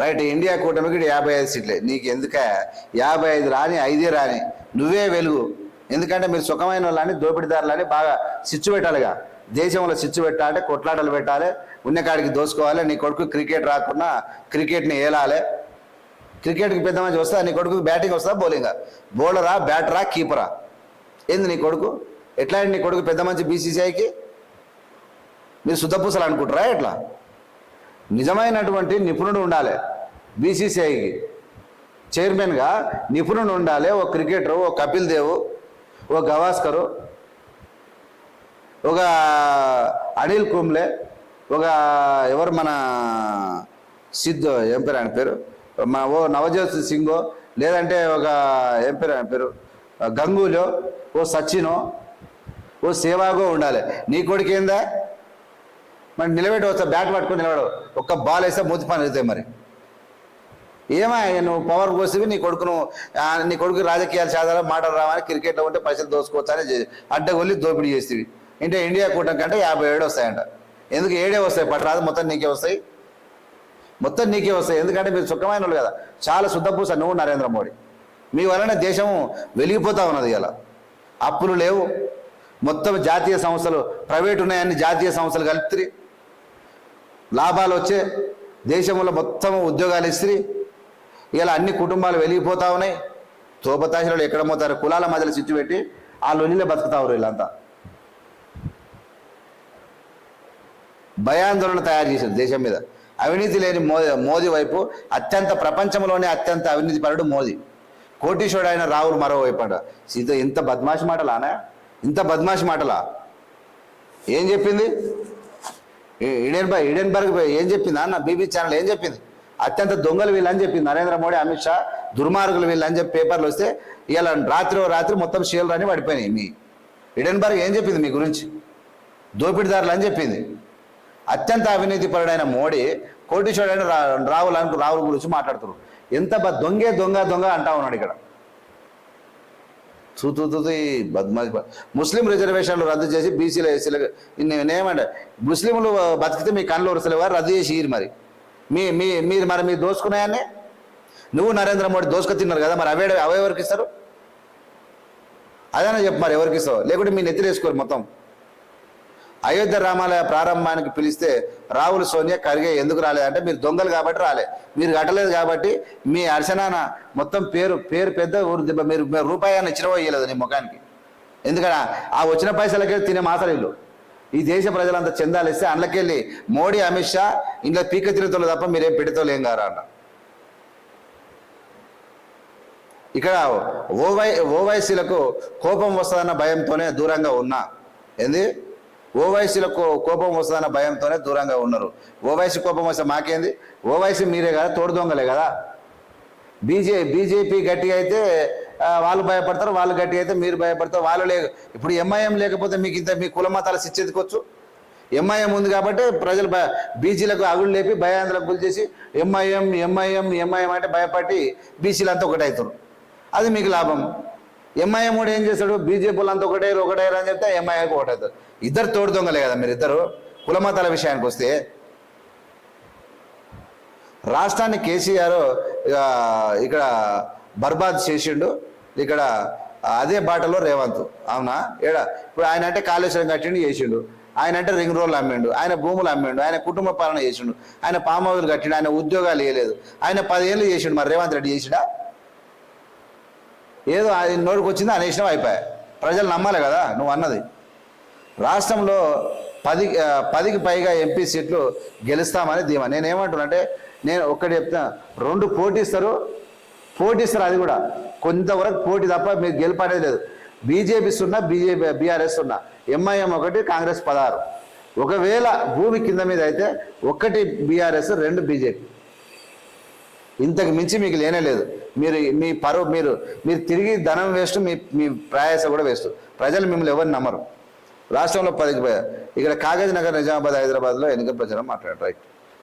Right India కూటమికి యాభై ఐదు సీట్లే. నీకు ఎందుక? యాభై ఐదు రాని ఐదే రాని. నువ్వే వెలుగు. ఎందుకంటే మీరు సుఖమైన వాళ్ళని దోపిడీదారులని బాగా సిచ్చు పెట్టాలిగా. దేశంలో సిచ్చు పెట్టాలి కొట్లాటలు పెట్టాలి. ఉన్నకాడికి దోసుకోవాలి. నీ కొడుకు క్రికెట్ రాకుండా క్రికెట్ని ఏలాలి. క్రికెట్కి పెద్ద మంచి వస్తా నీ కొడుకు బ్యాటింగ్ వస్తా బౌలింగ్. బౌలరా బ్యాటరా కీపరా? ఏంది నీ కొడుకు? ఎట్లా నీ కొడుకు పెద్ద మంచి బీసీసీఐకి? మీరు శుద్ధపూసలు అనుకుంటారా ఎట్లా? నిజమైనటువంటి నిపుణుడు ఉండాలి. బీసీసీఐకి చైర్మన్గా నిపుణుడు ఉండాలి. ఓ క్రికెటరు ఓ కపిల్ దేవ్ ఓ గవాస్కరు ఒక అనిల్ కుంబ్లే ఒక ఎవరు మన సిద్ధు ఏం పేరు ఆయన పేరు? మన ఓ నవజోత్ సింగో లేదంటే ఒక ఏం పేరు ఆయన పేరు? గంగూలో ఓ సచినో ఓ సేవాగో ఉండాలి. నీ కొడుకేందా? మరి నిలబెట్టి వస్తా బ్యాట్ పట్టుకొని నిలబడు. ఒక్క బాల్ వేస్తే మూతి పని అవుతాయి మరి. ఏమా నువ్వు పవర్ కోసివి నీ కొడుకును నీ కొడుకు రాజకీయాలు సాధారణ మాటలు రావని క్రికెట్లో ఉంటే పైసలు దోసుకోవచ్చని అడ్డగొల్లి దోపిడీ చేసేవి. అంటే ఇండియా కూటమి కంటే యాభై ఏడు వస్తాయంట. ఎందుకు ఏడే వస్తాయి? పట్టరాదు మొత్తం నీకే వస్తాయి. మొత్తం నీకే వస్తాయి. ఎందుకంటే మీరు సుఖమైన వాళ్ళు కదా. చాలా శుద్ధపూస నువ్వు నరేంద్ర మోడీ. మీ వలన దేశం వెలిగిపోతా ఉన్నది ఇలా అప్పులు లేవు. మొత్తం జాతీయ సంస్థలు ప్రైవేట్ ఉన్నాయని జాతీయ సంస్థలు కలిపి లాభాలు వచ్చే దేశంలో మొత్తం ఉద్యోగాలు ఇస్త్రీ. ఇలా అన్ని కుటుంబాలు వెలిగిపోతా ఉన్నాయి. తోపతాశలు ఎక్కడ పోతారు? కులాల మధ్యలో చిచ్చు పెట్టి ఆ లొల్లిలో బతుకుతారు వీళ్ళంతా. భయాందోళన తయారు చేశారు దేశం మీద. అవినీతి లేని మోదీ మోదీ వైపు అత్యంత ప్రపంచంలోనే అత్యంత అవినీతి పరుడు మోదీ. కోటీశ్వరుడు అయిన రాహుల్ మరోవైపు అంట. సీత ఇంత బద్మాషి మాటలానా? ఇంత బద్మాషి మాటలా? ఏం చెప్పింది? ఈ- ఇడెన్బర్గ్ ఈడెన్బర్గ్ ఏం చెప్పింది? అన్న బీబీ ఛానల్ ఏం చెప్పింది? అత్యంత దొంగలు వీళ్ళని చెప్పింది నరేంద్ర మోడీ అమిత్ షా దుర్మార్గులు వీళ్ళని చెప్పి పేపర్లు వస్తే ఇలా రాత్రి రాత్రి మొత్తం షేర్లు అని పడిపోయినాయి. మీ ఈడెన్బర్గ్ ఏం చెప్పింది మీ గురించి? దోపిడీదారులు అని చెప్పింది. అత్యంత అవినీతి పరుడైన మోడీ కోటీశ్వరుడైన రా రాహుల్ అని రాహుల్ గురించి మాట్లాడుతున్నారు. ఎంత దొంగే దొంగ దొంగ అంటా ఉన్నాడు ఇక్కడ. తూ తూ తూ ఈ ముస్లిం రిజర్వేషన్లు రద్దు చేసి బీసీల ఎస్సీలకు నేనేమంటే ముస్లింలు బతికితే మీ కళ్ళు వరసలేవారు రద్దు చేసి ఇయ్యరు మరి. మీ మీ మీరు మరి మీరు దోసుకున్నాయని నువ్వు నరేంద్ర మోడీ దోసుకు తిన్నారు కదా మరి అవే అవే ఎవరికి ఇస్తారు? అదేనా చెప్పు మరి ఎవరికి ఇస్తావు? లేకుంటే మీ నెత్తిరేసుకోరు మొత్తం. అయోధ్య రామాలయ ప్రారంభానికి పిలిస్తే రాహుల్ సోనియా ఖర్గే ఎందుకు రాలేదంటే మీరు దొంగలు కాబట్టి రాలే. మీరు కట్టలేదు కాబట్టి మీ అర్చనాన మొత్తం పేరు పేరు పెద్ద ఊరు దెబ్బ. మీరు మీరు రూపాయి అని ఇచ్చినవో ఇయ్యలేదు నీ ముఖానికి. ఎందుకంటే ఆ వచ్చిన పైసలకే తినే మాసలు ఈ దేశ ప్రజలంతా చెందాలిస్తే అందులోకెళ్ళి మోడీ అమిత్ షా ఇంకా పీక తిరుగుతులు తప్ప మీరేం పెడితోలేం గారా అన్న. ఇక్కడ ఓవై ఓవైసీలకు కోపం వస్తుందన్న భయంతోనే దూరంగా ఉన్నా. ఏంది? ఓవైసీలకు కోపం వస్తుందన్న భయంతోనే దూరంగా ఉన్నారు. ఓవైసీ కోపం వస్తే మాకేంది? ఓవైసీ మీరే కదా తోడు దొంగలే కదా. బీజే బీజేపీ గట్టిగా అయితే వాళ్ళు భయపడతారు వాళ్ళు గట్టిగా అయితే మీరు భయపడతారు వాళ్ళు లే ఇప్పుడు ఎంఐఎం లేకపోతే మీకు ఇంత మీ కుల మతాలు శిచ్చెత్తుకోవచ్చు ఎంఐఎం ఉంది కాబట్టి ప్రజలు భయ బీసీలకు అగులు లేపి భయాందోళనకు గురి చేసి ఎంఐఎం ఎంఐఎం ఎంఐఎం అంటే భయపడి బీసీలు అంతా ఒకటి అవుతారు అది మీకు లాభం. ఎంఐఎం కూడా ఏం చేస్తాడు బీజేపీ అంతా ఒకటే ఒకటే అని చెప్తే ఎంఐఎంకి ఒకటవుతారు ఇద్దరు తోడు దొంగలే కదా మీరు ఇద్దరు. కుల మతాల విషయానికి వస్తే రాష్ట్రాన్ని కేసీఆర్ ఇక ఇక్కడ బర్బాద్ చేసిండు. ఇక్కడ అదే బాటలో రేవంత్. అవునా? ఏడా? ఇప్పుడు ఆయన అంటే కాళేశ్వరం కట్టిండు చేసిండు. ఆయన అంటే రింగ్ రోడ్లు అమ్మిండు. ఆయన భూములు అమ్మిండు. ఆయన కుటుంబ పాలన చేసిండు. ఆయన పామ్ కట్టిండు. ఆయన ఉద్యోగాలు వేయలేదు ఆయన పదేళ్ళు చేసిండు. మరి రేవంత్ రెడ్డి చేసిడా? ఏదో అది నోటికి వచ్చింది అనేసినాం అయిపోయా. ప్రజలు నమ్మాలి కదా నువ్వు అన్నది. రాష్ట్రంలో పది పదికి పైగా ఎంపీ సీట్లు గెలుస్తామని ధీమా. నేనేమంటున్నా అంటే నేను ఒక్కటి చెప్తున్నా రెండు పోటీస్తారు పోటీస్తారు అది కూడా. కొంతవరకు పోటీ తప్ప మీరు గెలుపనేది లేదు. బీజేపీ సున్నా బీజేపీ బీఆర్ఎస్ సున్నా. ఎంఐఎం ఒకటి కాంగ్రెస్ పదహారు. ఒకవేళ భూమి కింద మీద అయితే ఒకటి బీఆర్ఎస్ రెండు బీజేపీ. ఇంతకు మించి మీకు లేనే లేదు. మీరు మీ పరువు మీరు మీరు తిరిగి ధనం వేస్ట్ మీ మీ ప్రయాస కూడా వేస్ట్. ప్రజలు మిమ్మల్ని ఎవరిని నమ్మరు. రాష్ట్రంలో పదికి ఇక్కడ కాగజ్ నగర్ నిజామాబాద్ హైదరాబాద్లో ఎన్నికల ప్రచారం మాట్లాడారు. రైట్.